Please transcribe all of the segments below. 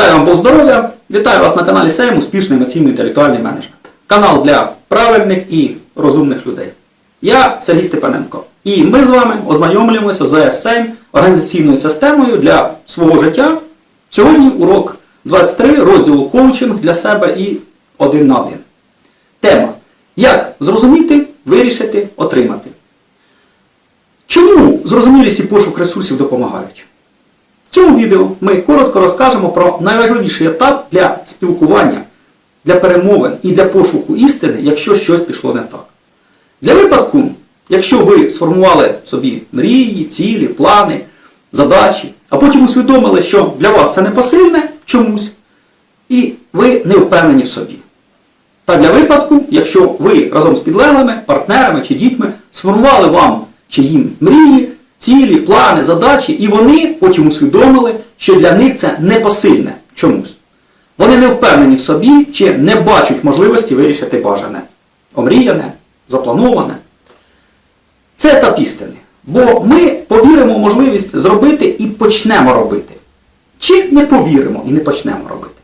Дай вам Бог здоров'я! Вітаю вас на каналі Сейм Успішний емоційний інтелектуальний менеджмент. Канал для правильних і розумних людей. Я Сергій Степаненко. І ми з вами ознайомлюємося з ОС-Сейм організаційною системою для свого життя. Сьогодні урок 23 розділу коучинг для себе і один на один. Тема. Як зрозуміти, вирішити, отримати. Чому зрозумілість і пошук ресурсів допомагають? В цьому відео ми коротко розкажемо про найважливіший етап для спілкування, для перемовин і для пошуку істини, якщо щось пішло не так. Для випадку, якщо ви сформували собі мрії, цілі, плани, задачі, а потім усвідомили, що для вас це не посильне чомусь, і ви не впевнені в собі. Та для випадку, якщо ви разом з підлеглими, партнерами чи дітьми сформували вам чи їм мрії, цілі, плани, задачі, і вони потім усвідомили, що для них це непосильне чомусь. Вони не впевнені в собі чи не бачать можливості вирішити бажане, омріяне, заплановане. Це етап істини. Бо ми повіримо в можливість зробити і почнемо робити. Чи не повіримо і не почнемо робити.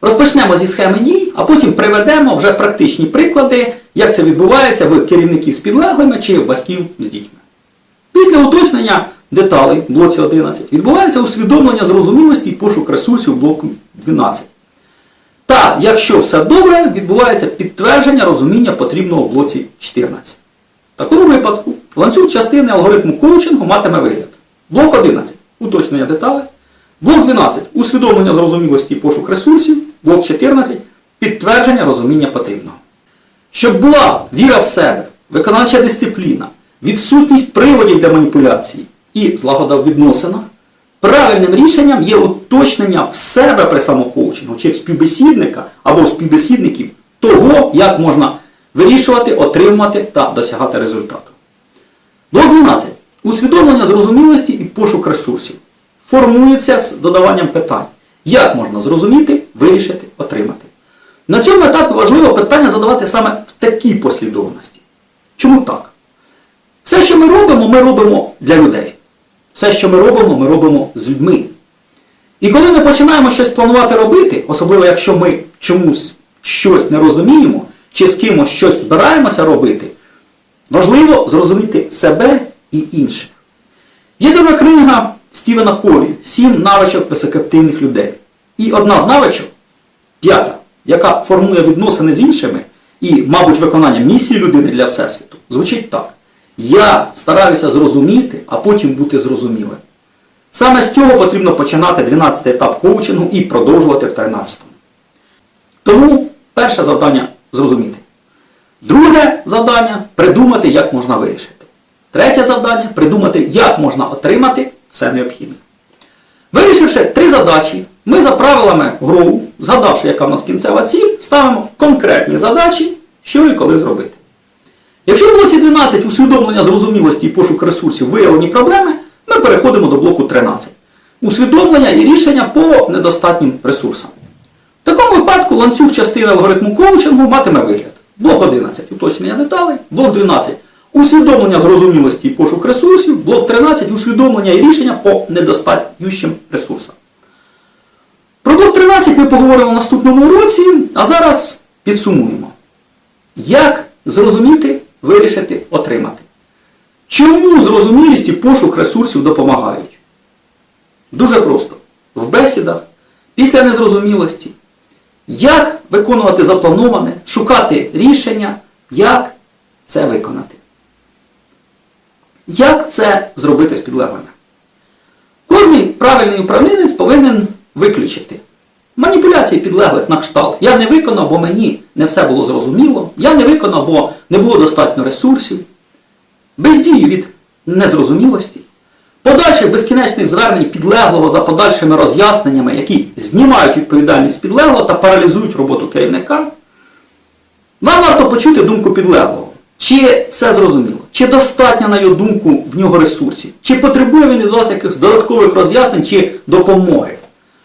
Розпочнемо зі схеми дій, а потім приведемо вже практичні приклади, як це відбувається в керівників з підлеглими чи в батьків з дітьми. Після уточнення деталей в блоці 11 відбувається усвідомлення зрозумілості і пошук ресурсів блоку 12. Та, якщо все добре, відбувається підтвердження розуміння потрібного в блоці 14. В такому випадку ланцюг частини алгоритму коучингу матиме вигляд. Блок 11 уточнення деталей. Блок 12 усвідомлення зрозумілості і пошук ресурсів. Блок 14 підтвердження розуміння потрібного. Щоб була віра в себе, виконавча дисципліна, відсутність приводів для маніпуляції і злагода в відносинах, правильним рішенням є уточнення в себе при самокоучингу чи в співбесідника або в співбесідників того, як можна вирішувати, отримувати та досягати результату. Блок 12. Усвідомлення зрозумілості і пошук ресурсів. Формується з додаванням питань. Як можна зрозуміти, вирішити, отримати. На цьому етапі важливо питання задавати саме в такій послідовності. Чому так? Все, що ми робимо, ми робимо для людей. Все, що ми робимо, ми робимо з людьми. І коли ми починаємо щось планувати робити, особливо якщо ми чомусь щось не розуміємо, чи з кимось щось збираємося робити, важливо зрозуміти себе і інших. Є добра книга Стівена Кові Сім навичок високоактивних людей. І одна з навичок, п'ята, яка формує відносини з іншими і, мабуть, виконання місії людини для Всесвіту, звучить так. Я стараюся зрозуміти, а потім бути зрозумілим. Саме з цього потрібно починати 12 етап коучингу і продовжувати в 13-му. Тому перше завдання зрозуміти. Друге завдання придумати, як можна вирішити. Третє завдання придумати, як можна отримати все необхідне. Вирішивши три задачі, ми за правилами GROW, згадавши, яка в нас кінцева ціль, ставимо конкретні задачі, що і коли зробити. Якщо в блоці 12 усвідомлення зрозумілості і пошук ресурсів виявлені проблеми, ми переходимо до блоку 13. Усвідомлення і рішення по недостатнім ресурсам. В такому випадку ланцюг частини алгоритму коучингу матиме вигляд. Блок 11 уточнення деталей, блок 12 усвідомлення зрозумілості і пошук ресурсів, блок 13 усвідомлення і рішення по недостатнющим ресурсам. Про блок 13 ми поговоримо в наступному уроці, а зараз підсумуємо. Як зрозуміти, вирішити, отримати? Чому зрозумілість і пошук ресурсів допомагають? Дуже просто. В бесідах, після незрозумілості, як виконувати заплановане, шукати рішення, як це виконати. Як це зробити з підлеглими? Кожний правильний управлінець повинен виключити маніпуляції підлеглих на кшталт. Я не виконав, бо мені не все було зрозуміло. Я не виконав, бо не було достатньо ресурсів. Бездію від незрозумілості. Подальших безкінечних звернень підлеглого за подальшими роз'ясненнями, які знімають відповідальність підлеглого та паралізують роботу керівника. Вам варто почути думку підлеглого. Чи все зрозуміло? Чи достатньо, на його думку, в нього ресурсів? Чи потребує він від вас якихось додаткових роз'яснень чи допомоги?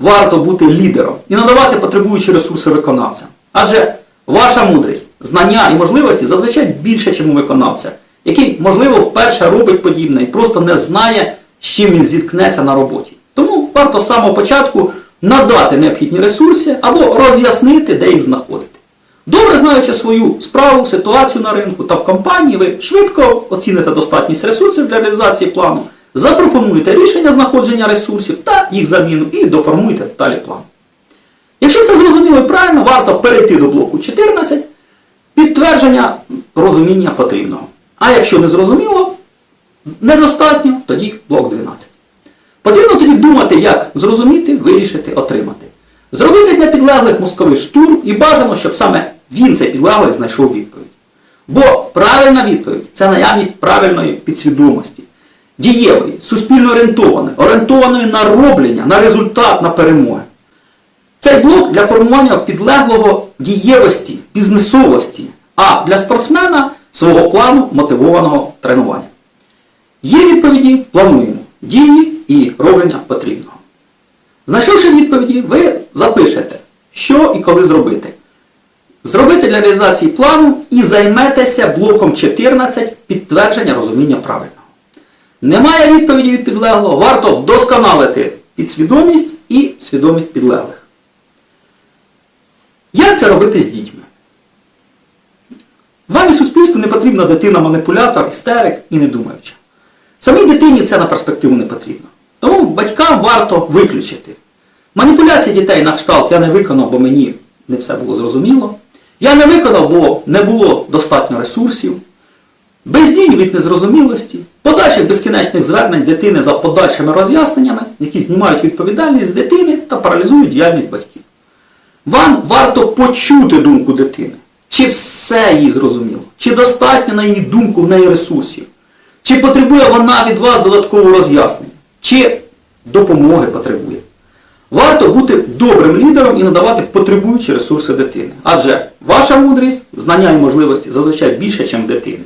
Варто бути лідером і надавати потребуючі ресурси виконавцям. Адже ваша мудрість, знання і можливості зазвичай більше, ніж у виконавця, який, можливо, вперше робить подібне і просто не знає, з чим він зіткнеться на роботі. Тому варто з самого початку надати необхідні ресурси або роз'яснити, де їх знаходити. Добре знаючи свою справу, ситуацію на ринку та в компанії, ви швидко оціните достатність ресурсів для реалізації плану, запропонуєте рішення знаходження ресурсів та їх заміну і доформуєте далі план. Якщо все зрозуміло і правильно, варто перейти до блоку 14 підтвердження розуміння потрібного. А якщо не зрозуміло, недостатньо, тоді блок 12. Потрібно тоді думати, як зрозуміти, вирішити, отримати. Зробити для підлеглих мозковий штурм і бажано, щоб саме він цей підлеглий знайшов відповідь. Бо правильна відповідь це наявність правильної підсвідомості, дієвої, суспільно орієнтованої, орієнтованої на роблення, на результат, на перемоги. Цей блок для формування підлеглого дієвості, бізнесовості, а для спортсмена свого плану мотивованого тренування. Є відповіді, плануємо дії і роблення потрібного. Знайшовши відповіді, ви запишете, що і коли зробити. Зробити для реалізації плану і займетеся блоком 14 підтвердження розуміння правильного. Немає відповіді від підлеглого, варто вдосконалити підсвідомість і свідомість підлеглих. Як це робити з дітьми? Вам і суспільству не потрібна дитина-маніпулятор, істерик і недумаюча. Самій дитині це на перспективу не потрібно. Тому батькам варто виключити. Маніпуляції дітей на кшталт я не виконав, бо мені не все було зрозуміло. Я не виконав, бо не було достатньо ресурсів. Бездій від незрозумілості, подальших безкінечних звернень дитини за подальшими роз'ясненнями, які знімають відповідальність з дитини та паралізують діяльність батьків. Вам варто почути думку дитини. Чи все їй зрозуміло? Чи достатньо на її думку в неї ресурсів? Чи потребує вона від вас додаткового роз'яснення? Чи допомоги потребує? Варто бути добрим лідером і надавати потребуючі ресурси дитини. Адже ваша мудрість, знання і можливості зазвичай більше, ніж дитини,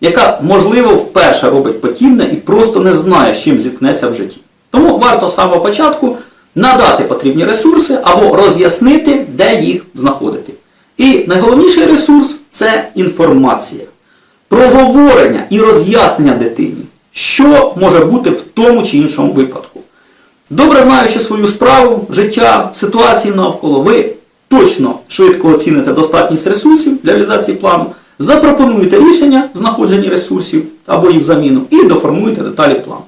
яка, можливо, вперше робить подібне і просто не знає, з чим зіткнеться в житті. Тому варто з самого початку надати потрібні ресурси або роз'яснити, де їх знаходити. І найголовніший ресурс це інформація. Проговорення і роз'яснення дитині, що може бути в тому чи іншому випадку. Добре знаючи свою справу, життя, ситуації навколо, ви точно швидко оціните достатність ресурсів для реалізації плану, запропонуєте рішення в знаходженні ресурсів або їх заміну і доформуєте деталі плану.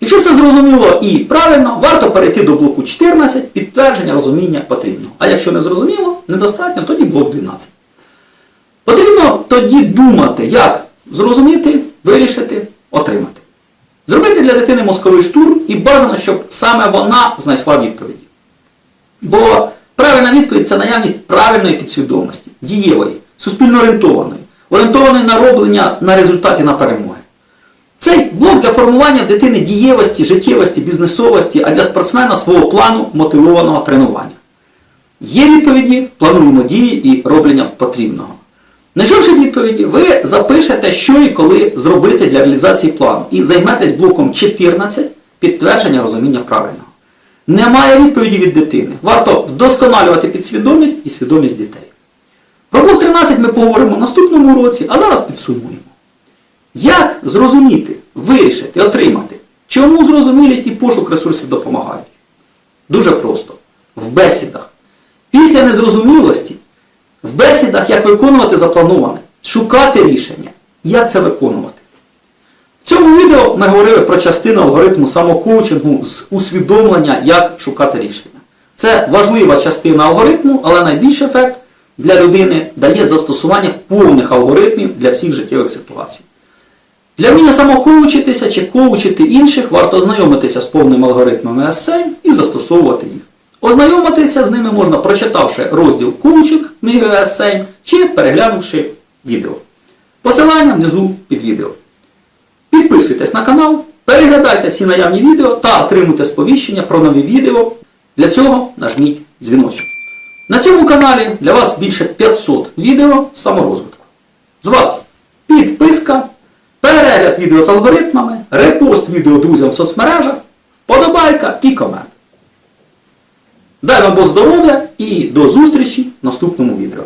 Якщо все зрозуміло і правильно, варто перейти до блоку 14 підтвердження розуміння потрібного. А якщо не зрозуміло, недостатньо, тоді блок 12. Потрібно тоді думати, як зрозуміти, вирішити, отримати. Зробити для дитини мозковий штурм і бажано, щоб саме вона знайшла відповіді. Бо правильна відповідь це наявність правильної підсвідомості, дієвої, суспільно орієнтованої, орієнтованої на роблення на результаті на перемоги. Цей блок для формування дитини дієвості, життєвості, бізнесовості, а для спортсмена свого плану мотивованого тренування. Є відповіді, плануємо дії і роблення потрібного. Знайшовши відповіді, ви запишете, що і коли зробити для реалізації плану і займетесь блоком 14 підтвердження розуміння правильного. Немає відповіді від дитини. Варто вдосконалювати підсвідомість і свідомість дітей. Про блок 13 ми поговоримо в наступному уроці, а зараз підсумуємо. Як зрозуміти, вирішити, отримати, чому зрозумілість і пошук ресурсів допомагають? Дуже просто. В бесідах. Після незрозумілості, в бесідах, як виконувати заплановане, шукати рішення, як це виконувати. В цьому відео ми говорили про частину алгоритму самокоучингу з усвідомлення, як шукати рішення. Це важлива частина алгоритму, але найбільший ефект для людини дає застосування повних алгоритмів для всіх життєвих ситуацій. Для вміння самокоучитися чи коучити інших, варто ознайомитися з повними алгоритмами S7 і застосовувати їх. Ознайомитися з ними можна, прочитавши розділ коучинг книги S7 чи переглянувши відео. Посилання внизу під відео. Підписуйтесь на канал, переглядайте всі наявні відео та отримуйте сповіщення про нові відео. Для цього нажміть дзвіночок. На цьому каналі для вас більше 500 відео саморозвитку. З вас підписка, перегляд відео з алгоритмами, репост відео друзям в соцмережах, вподобайка і комент. Дай вам Бог здоров'я і до зустрічі в наступному відео.